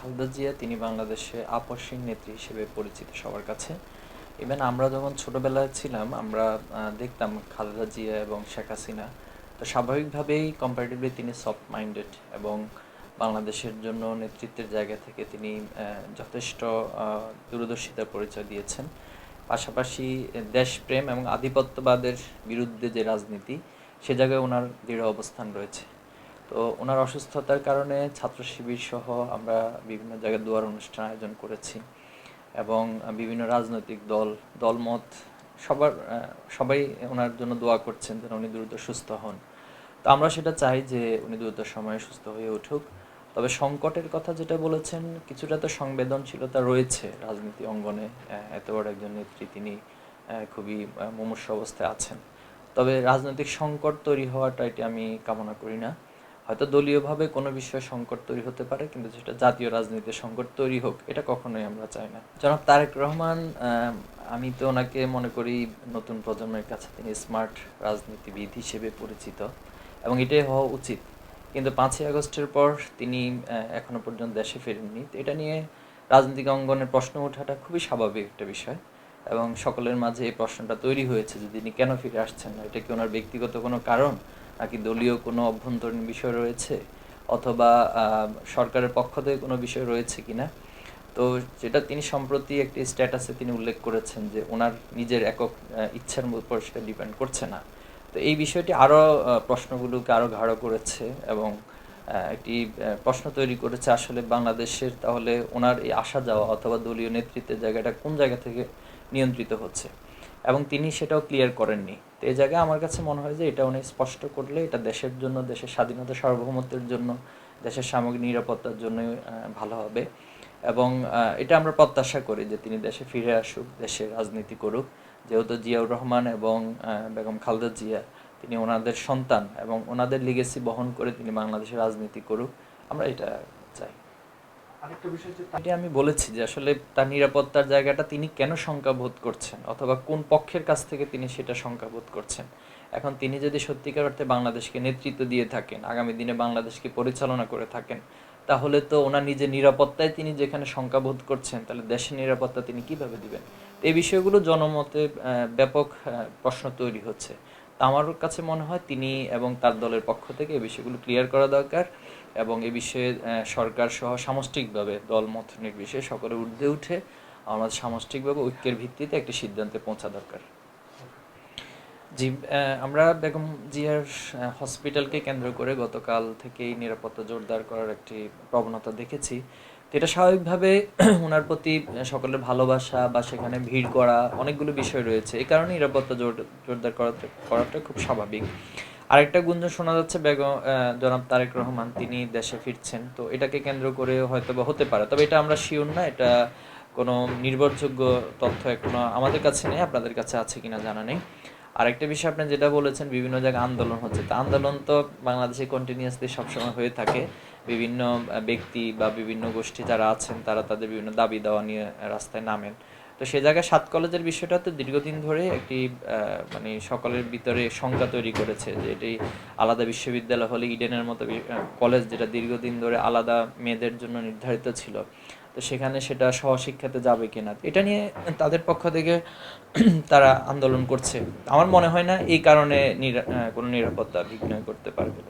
খালেদা জিয়া তিনি বাংলাদেশে আপসীন নেত্রী হিসেবে পরিচিত সবার কাছে। ইভেন আমরা যখন ছোটবেলায় ছিলাম, আমরা দেখতাম খালেদা জিয়া এবং শেখ হাসিনা। তো স্বাভাবিকভাবেই কম্পারেটিভলি তিনি সফট মাইন্ডেড এবং বাংলাদেশের জন্য নেতৃত্বের জায়গা থেকে তিনি যথেষ্ট দূরদর্শিতার পরিচয় দিয়েছেন। পাশাপাশি দেশপ্রেম এবং আধিপত্যবাদের বিরুদ্ধে যে রাজনীতি, সে জায়গায় ওনার দৃঢ় অবস্থান রয়েছে। তো ওনার অসুস্থতার কারণে ছাত্র শিবির সহ আমরা বিভিন্ন জায়গায় দুয়ার অনুষ্ঠান আয়োজন করেছি এবং বিভিন্ন রাজনৈতিক দল, দলমত, সবার সবাই ওনার জন্য দোয়া করছেন যেন উনি দ্রুত সুস্থ হন। তো আমরা সেটা চাই যে উনি দ্রুত সময়ে সুস্থ হয়ে উঠুক। তবে সংকটের কথা যেটা বলেছেন, কিছুটা তো সংবেদনশীলতা রয়েছে রাজনীতি অঙ্গনে এত বড় একজন নেত্রী তিনি খুবই মুমূর্ষু অবস্থায় আছেন। তবে রাজনৈতিক সংকট তৈরি হওয়াটা এটি আমি কামনা করি না। হয়তো দলীয়ভাবে কোনো বিষয়ে সংকট তৈরি হতে পারে, কিন্তু যেটা জাতীয় রাজনীতিতে সংকট তৈরি হোক, এটা কখনোই আমরা চাই না। জনাব তারেক রহমান, আমি তো ওনাকে মনে করি নতুন প্রজন্মের কাছে তিনি স্মার্ট রাজনীতিবিদ হিসেবে পরিচিত এবং এটাই হওয়া উচিত। কিন্তু পাঁচই আগস্টের পর তিনি এখনও পর্যন্ত দেশে ফেরেননি। এটা নিয়ে রাজনৈতিক অঙ্গনের প্রশ্ন ওঠাটা খুবই স্বাভাবিক একটা বিষয় এবং সকলের মাঝে এই প্রশ্নটা তৈরি হয়েছে যে তিনি কেন ফিরে আসছেন না? এটা কি ওনার ব্যক্তিগত কোনো কারণ? নাকি দলীয় কোনো অভ্যন্তরীণ বিষয় রয়েছে? অথবা সরকারের পক্ষ থেকে কোনো বিষয় রয়েছে কিনা? তো যেটা তিনি সম্প্রতি একটি স্ট্যাটাসে তিনি উল্লেখ করেছেন যে ওনার নিজের একক ইচ্ছার উপর সেটা ডিপেন্ড করছে না। তো এই বিষয়টি আরও প্রশ্নগুলোকে আরও গাঢ় করেছে এবং একটি প্রশ্ন তৈরি করেছে আসলে বাংলাদেশের তাহলে ওনার এই আসা যাওয়া অথবা দলীয় নেতৃত্বের জায়গাটা কোন জায়গা থেকে নিয়ন্ত্রিত হচ্ছে? এবং তিনি সেটাও ক্লিয়ার করেননি। তো এই জায়গায় আমার কাছে মনে হয় যে এটা উনি স্পষ্ট করলে এটা দেশের জন্য, দেশের স্বাধীনতা, সার্বভৌমত্বের জন্য, দেশের সামগ্রিক নিরাপত্তার জন্যই ভালো হবে। এবং এটা আমরা প্রত্যাশা করি যে তিনি দেশে ফিরে আসুক দেশে রাজনীতি করুক। যেহেতু জিয়াউর রহমান এবং বেগম খালেদা জিয়া, তিনি ওনাদের সন্তান এবং ওনাদের লিগেসি বহন করে তিনি বাংলাদেশে রাজনীতি করুক, আমরা এটা চাই। আমি বলেছি যে আসলে তার নিরাপত্তার জায়গাটা তিনি কেন শঙ্কা বোধ করছেন? অথবা কোন পক্ষের কাছ থেকে তিনি সেটা শঙ্কা বোধ করছেন? এখন তিনি যদি সত্যিকার অর্থে বাংলাদেশকে নেতৃত্ব দিয়ে থাকেন, আগামী দিনে বাংলাদেশকে পরিচালনা করে থাকেন, তাহলে তো ওনার নিজের নিরাপত্তায় তিনি যেখানে শঙ্কা বোধ করছেন, তাহলে দেশের নিরাপত্তা তিনি কীভাবে দিবেন? এই বিষয়গুলো জনমতে ব্যাপক প্রশ্ন তৈরি হচ্ছে। আমার কাছে মনে হয় তিনি এবং তার দলের পক্ষ থেকে এই বিষয়গুলো ক্লিয়ার করা দরকার। এবং এ বিষয়ে সরকার সহ সামষ্টিকভাবে দলমত নির্বিশেষে সকলে ঊর্ধ্বে উঠে আমাদের সামষ্টিকভাবে ঐক্যের ভিত্তিতে একটি সিদ্ধান্তে পৌঁছা দরকার। জি আমরা বেগম জিয়ার হসপিটালকে কেন্দ্র করে গতকাল থেকেই নিরাপত্তা জোরদার করার একটি প্রবণতা দেখেছি। এটা স্বাভাবিকভাবে ওনার প্রতি সকলের ভালোবাসা বা সেখানে ভিড় করা অনেকগুলো বিষয় রয়েছে। এই কারণে নিরাপত্তা জোর, জোরদার করাটা খুব স্বাভাবিক। আরেকটা গুঞ্জন শোনা যাচ্ছে, বেগম জনাব তারেক রহমান, তিনি দেশে ফিরছেন। তো এটাকে কেন্দ্র করে হয়তো বা হতে পারে। তবে এটা আমরা শিওর না, এটা কোনো নির্ভরযোগ্য তথ্য এখনও আমাদের কাছে নেই, আপনাদের কাছে আছে কিনা জানা নেই। আরেকটা বিষয় আপনি যেটা বলেছেন, বিভিন্ন জায়গায় আন্দোলন হচ্ছে। তা আন্দোলন তো বাংলাদেশে কন্টিনিউয়াসলি সবসময় হয়ে থাকে। বিভিন্ন ব্যক্তি বা বিভিন্ন গোষ্ঠী যারা আছেন, তারা তাদের বিভিন্ন দাবি দেওয়া নিয়ে রাস্তায় নামেন। তো সে জায়গায় সাত কলেজের বিষয়টা তো দীর্ঘদিন ধরে একটি মানে সকলের ভিতরে শঙ্কা তৈরি করেছে যে এটি আলাদা বিশ্ববিদ্যালয় হলে ইডেনের মতো কলেজ যেটা দীর্ঘদিন ধরে আলাদা মেয়েদের জন্য নির্ধারিত ছিল। তো সেখানে সেটা সহশিক্ষাতে যাবে কিনা, এটা নিয়ে তাদের পক্ষ থেকে তারা আন্দোলন করছে। আমার মনে হয় না এই কারণে কোনো নিরাপত্তা বিঘ্ন করতে পারবে।